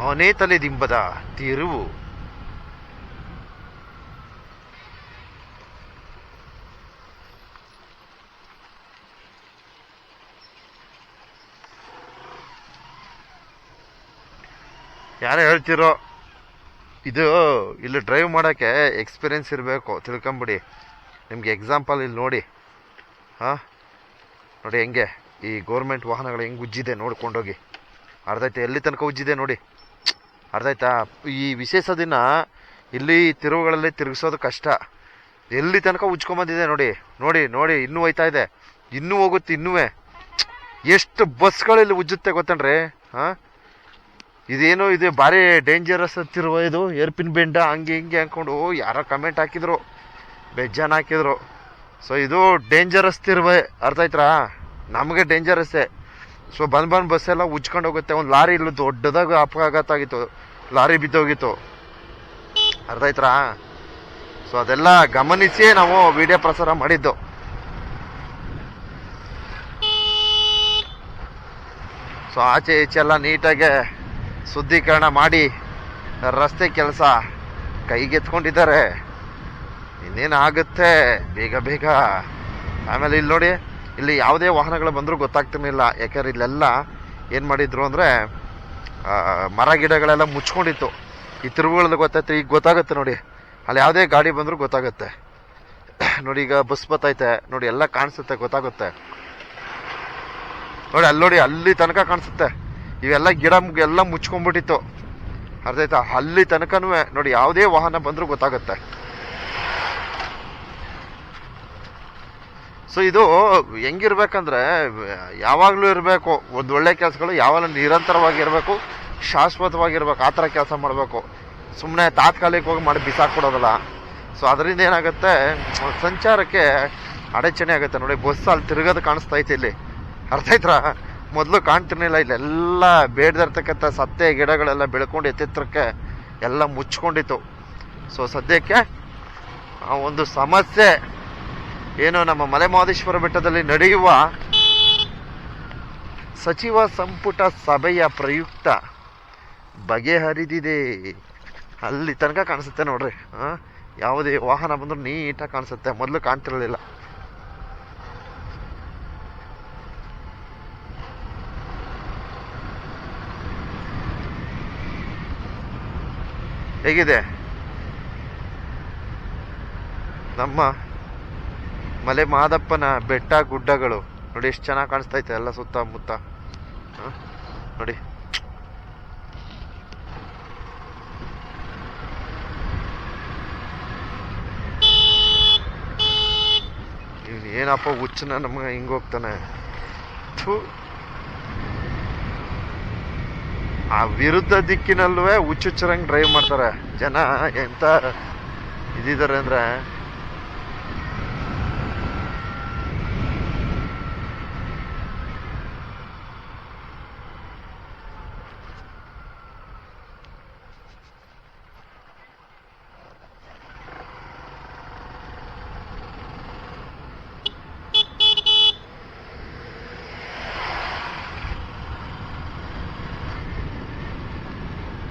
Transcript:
ಅವನೇ ತಲೆದಿಂಬದ ತಿರುವು. ಯಾರೋ ಹೇಳ್ತಿರೋ, ಇದು ಇಲ್ಲಿ ಡ್ರೈವ್ ಮಾಡೋಕ್ಕೆ ಎಕ್ಸ್ಪೀರಿಯನ್ಸ್ ಇರಬೇಕು. ತಿಳ್ಕೊಂಬಿಡಿ. ನಿಮಗೆ ಎಕ್ಸಾಂಪಲ್ ಇಲ್ಲಿ ನೋಡಿ. ಹಾಂ? ನೋಡಿ ಹೆಂಗೆ? ಈ ಗೌರ್ಮೆಂಟ್ ವಾಹನಗಳು ಹೆಂಗೆ ಉಜ್ಜಿದೆ ನೋಡ್ಕೊಂಡೋಗಿ. ಅರ್ಧೈತೆ ಎಲ್ಲಿ ತನಕ ಉಜ್ಜಿದೆ ನೋಡಿ. ಅರ್ಧಾಯ್ತಾ ಈ ವಿಶೇಷ ದಿನ ಇಲ್ಲಿ ತಿರುವುಗಳಲ್ಲಿ ತಿರುಗಿಸೋದು ಕಷ್ಟ. ಎಲ್ಲಿ ತನಕ ಉಜ್ಕೊಂಬಂದಿದೆ ನೋಡಿ ನೋಡಿ ನೋಡಿ, ಇನ್ನೂ ಹೋಯ್ತಾ ಇದೆ. ಇನ್ನೂ ಹೋಗುತ್ತೆ ಇನ್ನೂ ಎಷ್ಟು ಬಸ್ಗಳಲ್ಲಿ ಉಜ್ಜುತ್ತೆ ಗೊತ್ತಣ್ರಿ ಹಾಂ? ಇದೇನೋ ಇದು ಭಾರಿ ಡೇಂಜರಸ್ ಅಂತಿರುವ ಇದು, ಏರ್ಪಿನ್ ಬೆಂಡ, ಹಂಗೆ ಹಿಂಗೆ ಅಂದ್ಕೊಂಡು ಯಾರೋ ಕಮೆಂಟ್ ಹಾಕಿದ್ರು. ಬೆಜ್ಜಾನ ಹಾಕಿದ್ರು. ಸೊ ಇದು ಡೇಂಜರಸ್ ತಿರುವೆ. ಅರ್ಥ ಆಯ್ತಾ? ನಮಗೆ ಡೇಂಜರಸ್ಸೇ ಸೊ ಬಂದು ಬಂದು ಬಸ್ ಎಲ್ಲ ಉಜ್ಕೊಂಡು ಹೋಗುತ್ತೆ. ಒಂದು ಲಾರಿ ಇಲ್ಲ ದೊಡ್ಡದಾಗ ಅಪಘಾತ ಆಗಿತ್ತು. ಲಾರಿ ಬಿದ್ದೋಗಿತ್ತು. ಅರ್ಥ ಆಯ್ತಾ ಸೊ ಅದೆಲ್ಲ ಗಮನಿಸಿ ನಾವು ವಿಡಿಯೋ ಪ್ರಸಾರ ಮಾಡಿದ್ದು. ಸೊ ಆಚೆ ಈಚೆ ಎಲ್ಲ ನೀಟಾಗೆ ಶುದ್ಧೀಕರಣ ಮಾಡಿ ರಸ್ತೆ ಕೆಲಸ ಕೈಗೆತ್ಕೊಂಡಿದ್ದಾರೆ. ಇನ್ನೇನು ಆಗುತ್ತೆ ಬೇಗ ಬೇಗ. ಆಮೇಲೆ ಇಲ್ಲಿ ನೋಡಿ. ಇಲ್ಲಿ ಯಾವುದೇ ವಾಹನಗಳು ಬಂದರೂ ಗೊತ್ತಾಗ್ತಿರ್ಲಿಲ್ಲ. ಯಾಕಂದ್ರೆ ಇಲ್ಲೆಲ್ಲ ಏನು ಮಾಡಿದ್ರು ಅಂದರೆ ಮರ ಗಿಡಗಳೆಲ್ಲ ಮುಚ್ಕೊಂಡಿತ್ತು. ಈ ತಿರುವುಗಳಲ್ಲಿ ಗೊತ್ತಾಯ್ತು, ಈಗ ಗೊತ್ತಾಗುತ್ತೆ ನೋಡಿ. ಅಲ್ಲಿ ಯಾವುದೇ ಗಾಡಿ ಬಂದರೂ ಗೊತ್ತಾಗುತ್ತೆ. ನೋಡಿ, ಈಗ ಬಸ್ ಬತ್ತೈತೆ. ನೋಡಿ, ಎಲ್ಲ ಕಾಣಿಸುತ್ತೆ, ಗೊತ್ತಾಗುತ್ತೆ. ನೋಡಿ, ಅಲ್ಲಿ ನೋಡಿ, ಅಲ್ಲಿ ತನಕ ಕಾಣಿಸುತ್ತೆ. ಇವೆಲ್ಲ ಗಿಡ ಎಲ್ಲ ಮುಚ್ಕೊಂಡ್ಬಿಟ್ಟಿತ್ತು. ಅರ್ಥ ಆಯ್ತಾ? ಅಲ್ಲಿ ತನಕನೂ ನೋಡಿ, ಯಾವುದೇ ವಾಹನ ಬಂದರೂ ಗೊತ್ತಾಗುತ್ತೆ. ಸೊ ಇದು ಹೆಂಗಿರ್ಬೇಕಂದ್ರೆ, ಯಾವಾಗಲೂ ಇರಬೇಕು. ಒಂದು ಒಳ್ಳೆ ಕೆಲಸಗಳು ಯಾವಾಗ ನಿರಂತರವಾಗಿರಬೇಕು, ಶಾಶ್ವತವಾಗಿರ್ಬೇಕು. ಆ ಥರ ಕೆಲಸ ಮಾಡಬೇಕು. ಸುಮ್ಮನೆ ತಾತ್ಕಾಲಿಕವಾಗಿ ಮಾಡಿ ಬಿಸಾಕ್ಬಿಡೋದಲ್ಲ. ಸೊ ಅದರಿಂದ ಏನಾಗುತ್ತೆ? ಸಂಚಾರಕ್ಕೆ ಅಡಚಣೆ ಆಗುತ್ತೆ. ನೋಡಿ, ಬಸ್ ಅಲ್ಲಿ ತಿರುಗೋದು ಕಾಣಿಸ್ತಾ ಐತೆ ಇಲ್ಲಿ. ಅರ್ಥ ಆಯ್ತಾ ಮೊದಲು ಕಾಣ್ತಿರ್ಲಿಲ್ಲ ಇಲ್ಲೆಲ್ಲ ಬೇಡದಿರ್ತಕ್ಕಂಥ ಸತ್ತೆ, ಗಿಡಗಳೆಲ್ಲ ಬೆಳ್ಕೊಂಡು ಎತ್ತಿತ್ತಕ್ಕೆ ಎಲ್ಲ ಮುಚ್ಕೊಂಡಿತ್ತು. ಸೊ ಸದ್ಯಕ್ಕೆ ಒಂದು ಸಮಸ್ಯೆ ಏನು ನಮ್ಮ ಮಲೆ ಮಹದೇಶ್ವರ ಬೆಟ್ಟದಲ್ಲಿ ನಡೆಯುವ ಸಚಿವ ಸಂಪುಟ ಸಭೆಯ ಪ್ರಯುಕ್ತ ಬಗೆಹರಿದಿದೆ ಅಲ್ಲಿ ತನಕ ಕಾಣಿಸುತ್ತೆ ನೋಡ್ರಿ. ಯಾವುದೇ ವಾಹನ ಬಂದರೂ ನೀಟಾಗಿ ಕಾಣಿಸುತ್ತೆ. ಮೊದಲು ಕಾಣ್ತಿರಲಿಲ್ಲ. ಹೇಗಿದೆ? ನಮ್ಮ ಮಲೆ ಮಾದಪ್ಪನ ಬೆಟ್ಟ ಗುಡ್ಡಗಳು. ನೋಡಿ ಎಷ್ಟು ಚೆನ್ನಾಗಿ ಕಾಣಿಸ್ತೈತೆ ಎಲ್ಲ ಸುತ್ತಮುತ್ತ? ನೋಡಿ. ಏನಪ್ಪ ಹುಚ್ಚನ ನಮ್ಗೆ ಹಿಂಗೆ ಹೋಗ್ತಾನೆ. ಆ ವಿರುದ್ಧ ದಿಕ್ಕಿನಲ್ಲೂ ಹುಚ್ಚುಚ್ಚರಂಗೆ ಡ್ರೈವ್ ಮಾಡ್ತಾರೆ. ಜನ ಎಂತ ಇದಿದ್ದಾರೆ ಅಂದ್ರೆ